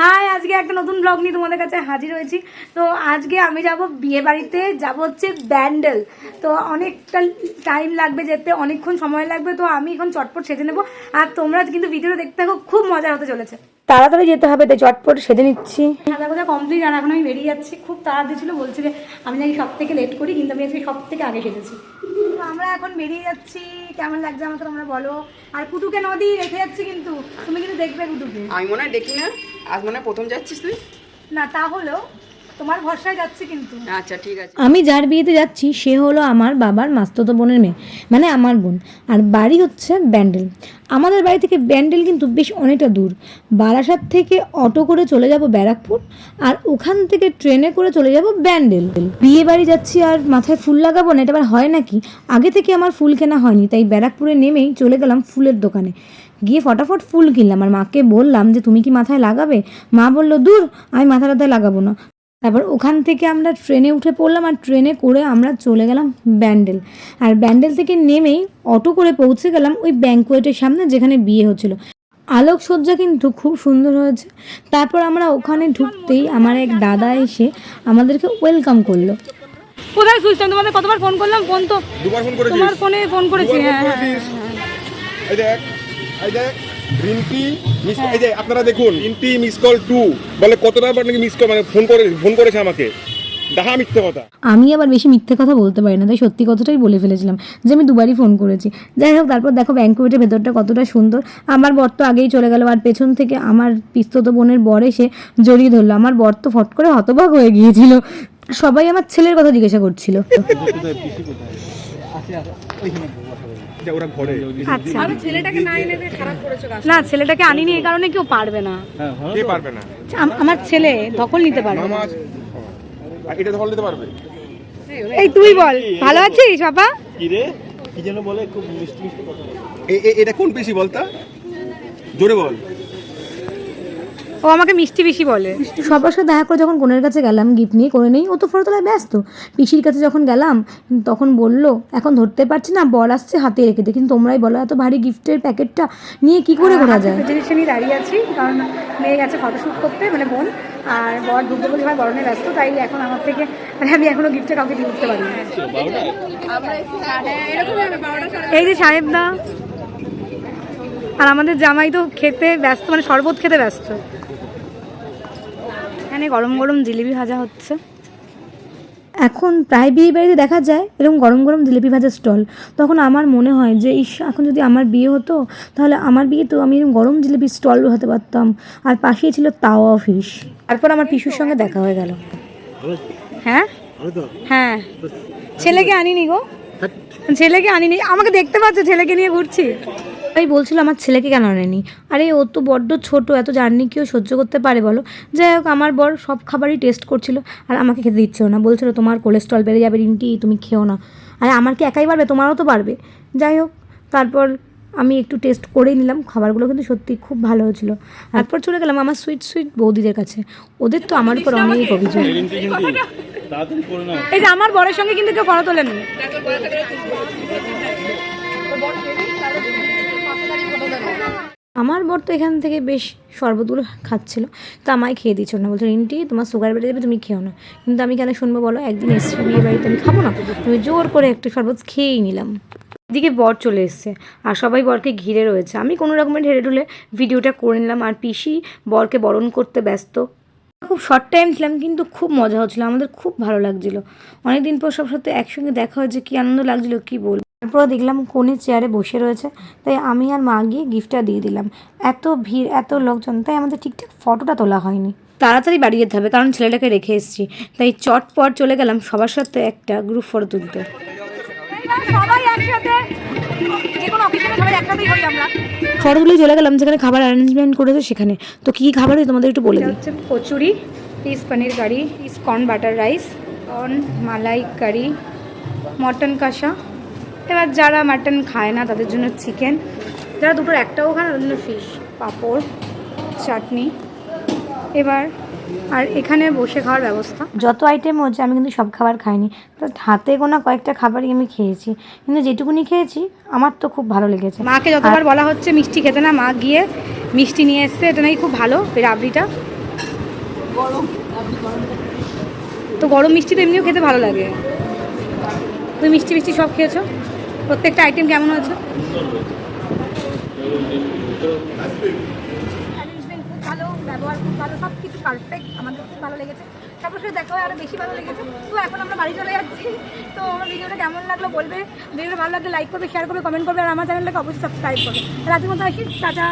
High আজকে একটা নতুন ব্লগ নিয়ে তোমাদের কাছে হাজির হয়েছি। তো আজকে আমি যাব বিয়ে বাড়িতে যাব হচ্ছে ব্যান্ডেল। তো অনেকটা টাইম লাগবে যেতে অনেকক্ষণ সময় লাগবে তো আমি এখন চটপট সেজে নেব। আর তোমরা কিন্তু ভিডিওটা দেখতে থাকো খুব মজা হতে চলেছে। তাড়াতাড়ি যেতে হবে তাই চটপট সেজে নিচ্ছি। সাদা কথা কমপ্লিট আর এখন আমি বেরিয়ে যাচ্ছি। খুব তাড়াতাড়ি ছিল বলছি যে আমি নাকি সব থেকে লেট করি কিন্তু আমি আজকে সব থেকে আগে সেজেছি। তো আমরা এখন বেরিয়ে যাচ্ছি। কেমন লাগছে আমাকে তোমরা বলো? আর কুটুকে নদী রেখে যাচ্ছি কিন্তু তুমি কিন্তু দেখবে কুটুকে আমি মনে হয় দেখি না। আজ মনে প্রথম যাচ্ছিস তুই? না তা হলেও তোমার ভরসায় যাচ্ছে কিন্তু। আচ্ছা ঠিক আছে। আমি যার বিয়েতে যাচ্ছি সে হলো আমার বাবার মাস্ততো বোনের মেয়ে মানে আমার বোন। আর বাড়ি হচ্ছে ব্যান্ডেল। আমাদের বাড়ি থেকে ব্যান্ডেল কিন্তু বেশ অনেকটা দূর। বারাসাত থেকে অটো করে চলে যাব ব্যারাকপুর আর ওখান থেকে ট্রেনে করে চলে যাব ব্যান্ডেল। বিয়ে বাড়ি যাচ্ছি আর মাথায় ফুল লাগাবো না এটা আবার হয় নাকি? আগে থেকে আমার ফুল কেনা হয়নি তাই ব্যারাকপুরে নেমেই চলে গেলাম ফুলের দোকানে। গিয়ে ফটাফট ফুল কিনলাম আর মাকে বললাম যে তুমি কি মাথায় লাগাবে? মা বলল দূর আমি মাথা টাথায় লাগাবো না। তারপর ওখান থেকে আমরা ট্রেনে উঠে পড়লাম আর ট্রেনে করে আমরা চলে গেলাম ব্যান্ডেল। আর ব্যান্ডেল থেকে নেমেই অটো করে পৌঁছে গেলাম ওই ব্যাঙ্কোয়েটের সামনে যেখানে বিয়ে হচ্ছিল। আলোকসজ্জা কিন্তু খুব সুন্দর হয়েছে। তারপর আমরা ওখানে ঢুকতেই আমার এক দাদা এসে আমাদেরকে ওয়েলকাম করল। কোথায় সুইচটা তোমাদের কতবার ফোন করলাম? ফোন তো দুবার ফোন করেছিস? তোমার ফোনে ফোন করেছি হ্যাঁ ফোন হ্যাঁ করেছিস? এই দেখ। এই দেখ মিস এই যে আপনারা দেখুন মিস কল টু বলে কতটা বার নাকি মিস কল মানে ফোন করে ফোন করেছে আমাকে। দেখা মিথ্যে কথা। আমি আবার বেশি মিথ্যে কথা বলতে পারি না তাই সত্যি কথাটাই বলে ফেলেছিলাম যে আমি দুবারই ফোন করেছি। যাই হোক তারপর দেখো ব্যাঙ্কুয়েটের ভেতরটা কতটা সুন্দর। আমার বর তো আগেই চলে গেল আর পেছন থেকে আমার পিস্তত বোনের বর এসে জড়িয়ে ধরলো। আমার বর তো ফট করে হতবাক হয়ে গিয়েছিল। সবাই আমার ছেলের কথা জিজ্ঞাসা করছিল। না এনে খারাপ করেছ না ছেলেটাকে আনিনি এই কারণে কেউ পারবে না। পারবে না? আমার ছেলে দখল নিতে পারবে এটা নিতে এই তুই বল ভালো আছিস বাবা? কি রে? কি যেন বলে খুব মিষ্টি মিষ্টি কথা এটা কোন পেশি বলতা? জোরে বল। ও আমাকে মিষ্টি বেশি বলে। সবার সাথে দেখা করে যখন কোনের কাছে গেলাম গিফট নিয়ে করে নেই ও তো ফটো তোলায় ব্যস্ত। পিসির কাছে যখন গেলাম তখন বলল এখন ধরতে পারছি না বর আসছে হাতে রেখে দে। কিন্তু তোমরাই বলো এত ভারী গিফটের প্যাকেটটা নিয়ে কি করে ঘোরা যায়? জিনিসটা নিয়ে দাঁড়িয়ে আছি কারণ মেয়ে গেছে ফটোশ্যুট করতে মানে বোন। আর বর ঢুকতে বলে ভাই বরণে ব্যস্ত তাই এখন আমার থেকে মানে আমি এখনও গিফটটা কাউকে দিয়ে উঠতে পারি না এই যে সাহেবদা আর আমাদের জামাই তো খেতে ব্যস্ত মানে শরবত খেতে ব্যস্ত। এখানে গরম গরম জিলিপি ভাজা হচ্ছে। এখন প্রায় বিয়ে বাড়িতে দেখা যায়, এরকম গরম গরম জিলিপি ভাজার স্টল। তখন আমার মনে হয় যে, ইস, এখন যদি আমার বিয়ে হতো, তাহলে আমার বিয়েতেও আমি এরকম গরম জিলিপির স্টল হতে পারতাম। আর পাশেই ছিল তাওয়া ফিশ তারপর আমার পিসুর সঙ্গে দেখা হয়ে গেল। হ্যাঁ? হ্যাঁ। ছেলেকে আনিনি গো। ছেলেকে আনিনি। আমাকে দেখতে পাচ্ছ, ছেলেকে নিয়ে ঘুরছি। তাই বলছিল আমার ছেলেকে কেন আনেনি? আরে ও তো বড্ড ছোট এত জার্নি কেউ সহ্য করতে পারে বলো? যাই হোক আমার বর সব খাবারই টেস্ট করছিল আর আমাকে খেতে দিচ্ছিল না। বলছিল তোমার কোলেস্ট্রল বেড়ে যাবে রিমটি তুমি খেও না। আর আমার কি একাই পারবে? তোমারও তো পারবে। যাই হোক তারপর আমি একটু টেস্ট করেই নিলাম। খাবারগুলো কিন্তু সত্যি খুব ভালো হয়েছিল। তারপর চলে গেলাম আমার সুইট সুইট বৌদিদের কাছে। ওদের তো আমার উপর অনেক অভিযোগ। করে এই যে আমার বরের সঙ্গে কিন্তু কেউ ফটো তোলেনি আমার বর তো এখান থেকে বেশ শরবতগুলো খাচ্ছিল। তো আমায় খেয়ে দিচ্ছিল না বলছে, রিন্টি, তোমার সুগার বেড়ে যাবে, তুমি খেও না। কিন্তু আমি কেন শুনব বলো? একদিন এসছি বিয়ে বাড়িতে, আমি খাব না? তুমি জোর করে একটা শরবত খেয়েই নিলাম। এদিকে বর চলে এসছে আর সবাই বরকে ঘিরে রয়েছে। আমি কোনো রকমের ঢেলে ঢুলে ভিডিওটা করে নিলাম। আর পিসি বরকে বরণ করতে ব্যস্ত। খুব শর্ট টাইম ছিলাম, কিন্তু খুব মজা হচ্ছিল। আমাদের খুব ভালো লাগছিল। অনেকদিন পর সব সাথে একসঙ্গে দেখা হয়েছে কি আনন্দ লাগছিল, কি বলব? তারপর দেখলাম কোণে চেয়ারে বসে রয়েছে তাই আমি আর মা গিয়ে গিফটটা দিয়ে দিলাম। এত ভিড় এত লোকজন তাই আমাদের ঠিকঠাক ফটোটা তোলা হয়নি। তাড়াতাড়ি বাড়ি যেতে হবে কারণ ছেলেটাকে রেখে এসেছি। তাই চটপট চলে গেলাম সবার সাথে একটা গ্রুপ ফটো তুলতে। সবাই একসাথে যে কোনো অকেশনে সবাই একসাথেই হই আমরা। ফটো তুলে চলে গেলাম যেখানে খাবার অ্যারেঞ্জমেন্ট করেছে সেখানে। তো কী কী খাবার হয় তোমাদের একটু বলে হচ্ছে kachori piece paneer curry piece corn butter rice corn malai curry mutton কষা। এবার যারা মাটন খায় না তাদের জন্য চিকেন যারা দুটোর একটাও খায় তাদের জন্য ফিশ পাঁপড় চাটনি। এবার আর এখানে বসে খাওয়ার ব্যবস্থা। যত আইটেম হচ্ছে আমি কিন্তু সব খাবার খাইনি। তো হাতে গোনা কয়েকটা খাবারই আমি খেয়েছি। কিন্তু যেটুকুনি খেয়েছি আমার তো খুব ভালো লেগেছে। মাকে যতবার বলা হচ্ছে মিষ্টি খেতে না মা গিয়ে মিষ্টি নিয়ে এসছে। এটা নাকি খুব ভালো এই রাবড়িটা। তো গরম মিষ্টি তো এমনিও খেতে ভালো লাগে। তুমি মিষ্টি মিষ্টি সব খেয়েছো? প্রত্যেকটা আইটেম কেমন খুব ভালো, ব্যবহার খুব ভালো সব কিছু পারফেক্ট আমাদের খুব ভালো লেগেছে। তারপর আরও বেশি ভালো লেগেছে। তো এখন আমরা বাড়ি চলে তো কেমন লাগল বলবে? ভালো লাগলে লাইক করবে শেয়ার করবে কমেন্ট করবে, আর আমার চ্যানেলটাকে অবশ্যই সাবস্ক্রাইব করবে। রাতের মতো আসি, টাটা!